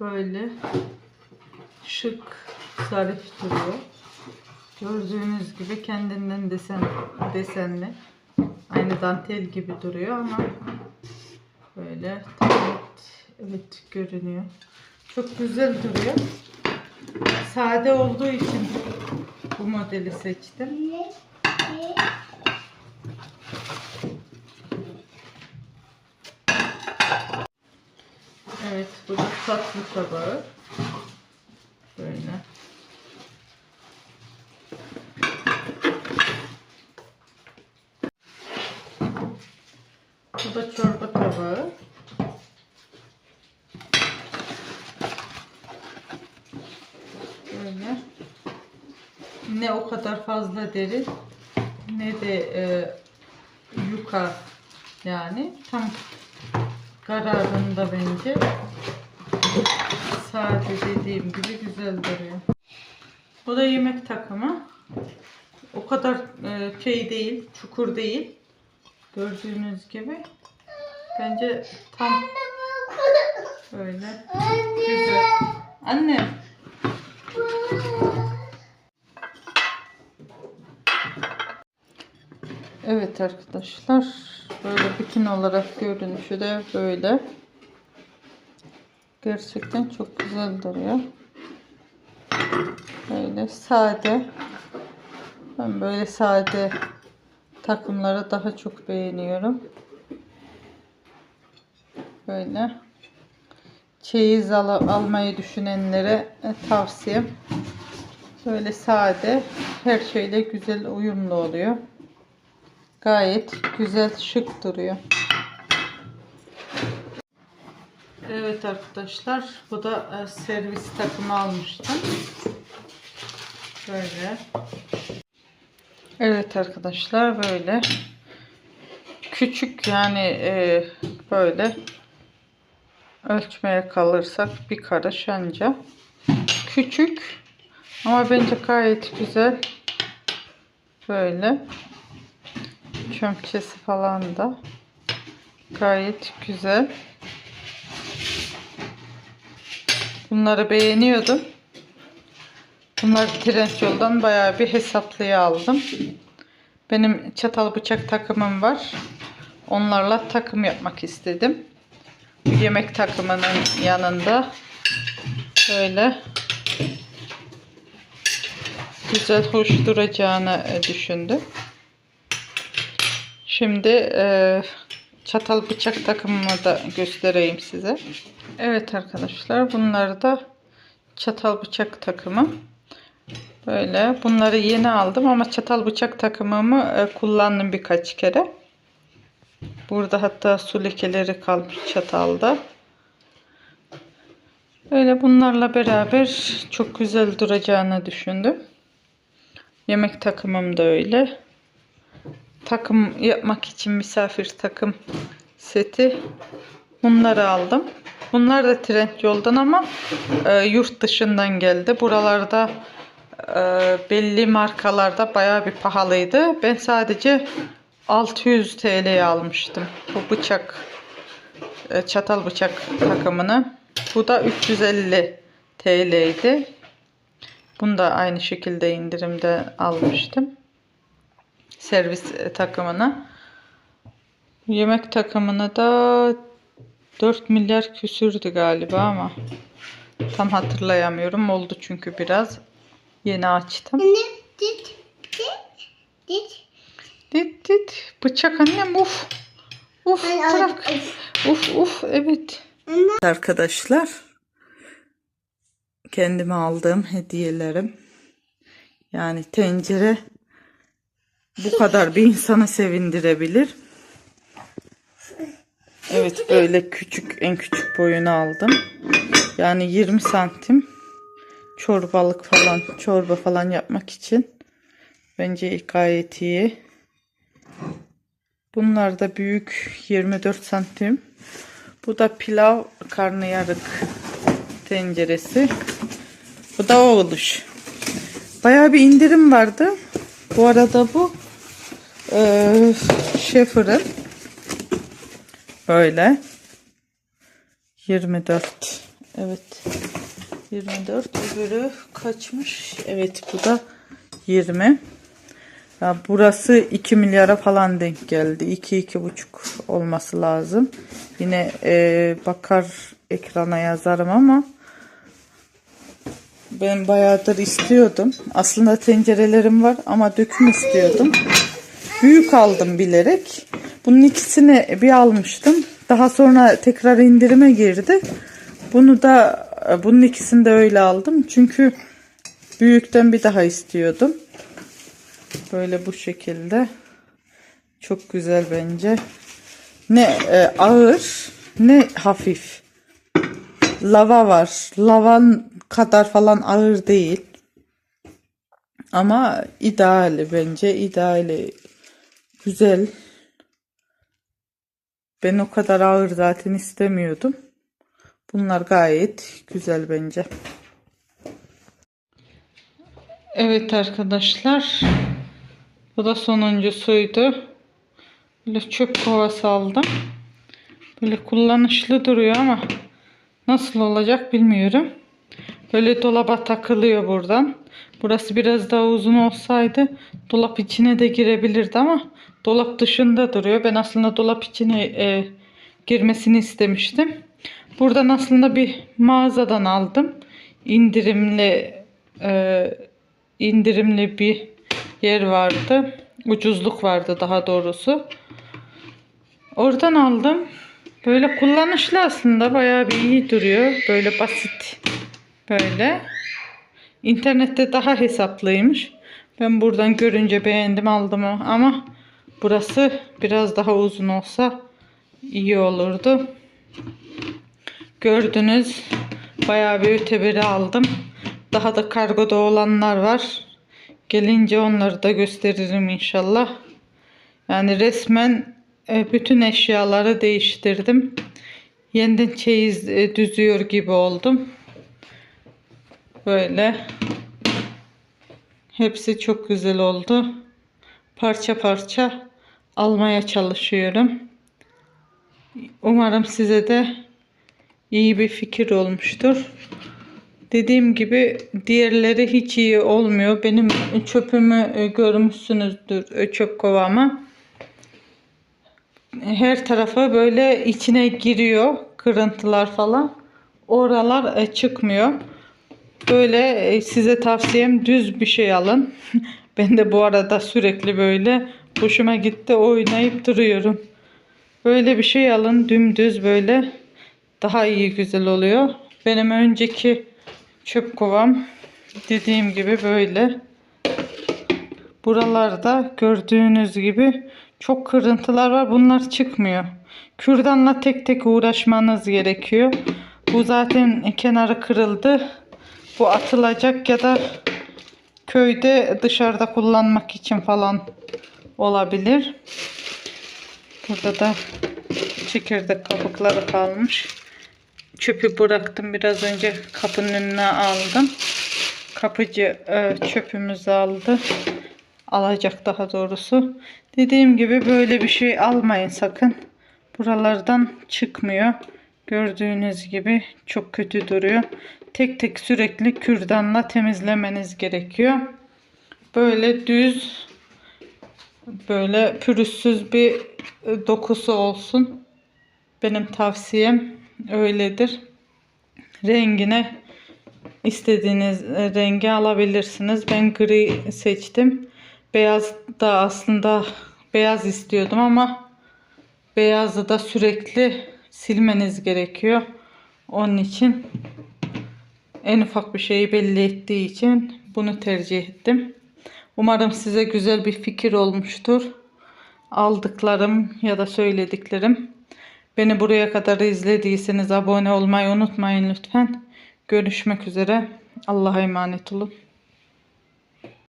Böyle şık, zarif duruyor. Gördüğünüz gibi kendinden desen desenli. Aynı dantel gibi duruyor ama böyle evet, evet görünüyor. Çok güzel duruyor. Sade olduğu için bu modeli seçtim. Evet, bu da tatlı tabağı. Böyle. Bu da çorba tabağı. Böyle. Ne o kadar fazla derin ne de e, yuka yani tam kararında bence sade dediğim gibi güzel duruyor. Bu da yemek takımı. O kadar e, şey değil, çukur değil. Gördüğünüz gibi. Bence tam böyle güzel. Anne. Evet arkadaşlar. Böyle bütün olarak görünüşü de böyle. Gerçekten çok güzel duruyor. Böyle sade. Ben böyle sade takımları daha çok beğeniyorum. Böyle çeyiz al almayı düşünenlere e, tavsiyem. Böyle sade, her şeyle güzel uyumlu oluyor. Gayet güzel, şık duruyor. Evet arkadaşlar, bu da e, servis takımı almıştım. Böyle. Evet arkadaşlar böyle küçük yani e, böyle ölçmeye kalırsak bir karış anca küçük ama bence gayet güzel böyle çömçesi falan da gayet güzel bunları beğeniyordum Bunları Trendyol'dan bayağı bir hesaplıya aldım. Benim çatal bıçak takımım var. Onlarla takım yapmak istedim. Yemek takımının yanında böyle güzel hoş duracağını e, düşündüm. Şimdi e, çatal bıçak takımımı da göstereyim size. Evet arkadaşlar bunlar da çatal bıçak takımı. Böyle bunları yeni aldım ama çatal bıçak takımımı e, kullandım birkaç kere. Burada hatta su lekeleri kalmış çatalda. Böyle bunlarla beraber çok güzel duracağını düşündüm. Yemek takımım da öyle. Takım yapmak için misafir takım seti. Bunları aldım. Bunlar da Trendyol'dan ama e, yurt dışından geldi. Buralarda e, belli markalarda bayağı bir pahalıydı. Ben sadece 600 TL'ye almıştım bu bıçak e, çatal bıçak takımını. Bu da 350 TL'ydi. Bunu da aynı şekilde indirimde almıştım. Servis e, takımını. Yemek takımını da 4 milyar küsürdü galiba ama tam hatırlayamıyorum. Oldu çünkü biraz. Yeni açtım. Dit dit dit. Dit. Bıçak annem uf. Uf bırak. Uf uf evet. Arkadaşlar kendime aldığım hediyelerim. Yani tencere bu kadar bir insanı sevindirebilir. Evet böyle küçük en küçük boyunu aldım. Yani 20 santim çorbalık falan çorba falan yapmak için bence gayet iyi. Bunlar da büyük 24 santim. Bu da pilav karnıyarık tenceresi. Bu da o oluş. Bayağı bir indirim vardı. Bu arada bu eee Schaefer'ın. Böyle. 24 evet. 24 öbürü kaçmış? Evet bu da 20 ya burası 2 milyara falan denk geldi. 2 iki buçuk olması lazım. Yine eee, bakar ekrana yazarım ama ben bayağıdır istiyordum. Aslında tencerelerim var ama döküm istiyordum. Büyük aldım bilerek. Bunun ikisini bir almıştım. Daha sonra tekrar indirime girdi. Bunu da bunun ikisini de öyle aldım. Çünkü büyükten bir daha istiyordum. Böyle bu şekilde. Çok güzel bence. Ne e, ağır ne hafif lava var. Lavan kadar falan ağır değil. Ama ideali bence ideali güzel. Ben o kadar ağır zaten istemiyordum. Bunlar gayet güzel bence. Evet arkadaşlar. Bu da sonuncusuydu. Böyle çöp kovası aldım. Böyle kullanışlı duruyor ama nasıl olacak bilmiyorum. Böyle dolaba takılıyor buradan. Burası biraz daha uzun olsaydı dolap içine de girebilirdi ama dolap dışında duruyor. Ben aslında dolap içine e, girmesini istemiştim. Buradan aslında bir mağazadan aldım. İndirimli e, indirimli bir yer vardı. Ucuzluk vardı daha doğrusu. Oradan aldım. Böyle kullanışlı aslında bayağı bir iyi duruyor. Böyle basit. Böyle. İnternette daha hesaplıymış. Ben buradan görünce beğendim aldım ama burası biraz daha uzun olsa iyi olurdu. Gördünüz bayağı bir öteberi aldım. Daha da kargoda olanlar var. Gelince onları da gösteririm inşallah. Yani resmen e, bütün eşyaları değiştirdim. Yeniden çeyiz e, düzüyor gibi oldum. Böyle. Hepsi çok güzel oldu. Parça parça almaya çalışıyorum. Umarım size de iyi bir fikir olmuştur. Dediğim gibi diğerleri hiç iyi olmuyor. Benim çöpümü e, görmüşsünüzdür e, çöp kovamı. Her tarafa böyle içine giriyor kırıntılar falan. Oralar e, çıkmıyor. Böyle e, size tavsiyem düz bir şey alın. ben de bu arada sürekli böyle hoşuma gitti oynayıp duruyorum. Böyle bir şey alın dümdüz böyle daha iyi güzel oluyor. Benim önceki çöp kovam dediğim gibi böyle. Buralarda gördüğünüz gibi çok kırıntılar var. Bunlar çıkmıyor. Kürdanla tek tek uğraşmanız gerekiyor. Bu zaten kenarı kırıldı. Bu atılacak ya da köyde dışarıda kullanmak için falan olabilir. Burada da çekirdek kabukları kalmış. Çöpü bıraktım biraz önce kapının önüne aldım. Kapıcı e, çöpümüzü aldı. Alacak daha doğrusu. Dediğim gibi böyle bir şey almayın sakın. Buralardan çıkmıyor. Gördüğünüz gibi çok kötü duruyor. Tek tek sürekli kürdanla temizlemeniz gerekiyor. Böyle düz böyle pürüzsüz bir e, dokusu olsun. Benim tavsiyem öyledir. Rengine istediğiniz e, rengi alabilirsiniz. Ben gri seçtim. Beyaz da aslında beyaz istiyordum ama beyazı da sürekli silmeniz gerekiyor. Onun için en ufak bir şeyi belli ettiği için bunu tercih ettim. Umarım size güzel bir fikir olmuştur. Aldıklarım ya da söylediklerim. Beni buraya kadar izlediyseniz abone olmayı unutmayın lütfen. Görüşmek üzere. Allah'a emanet olun.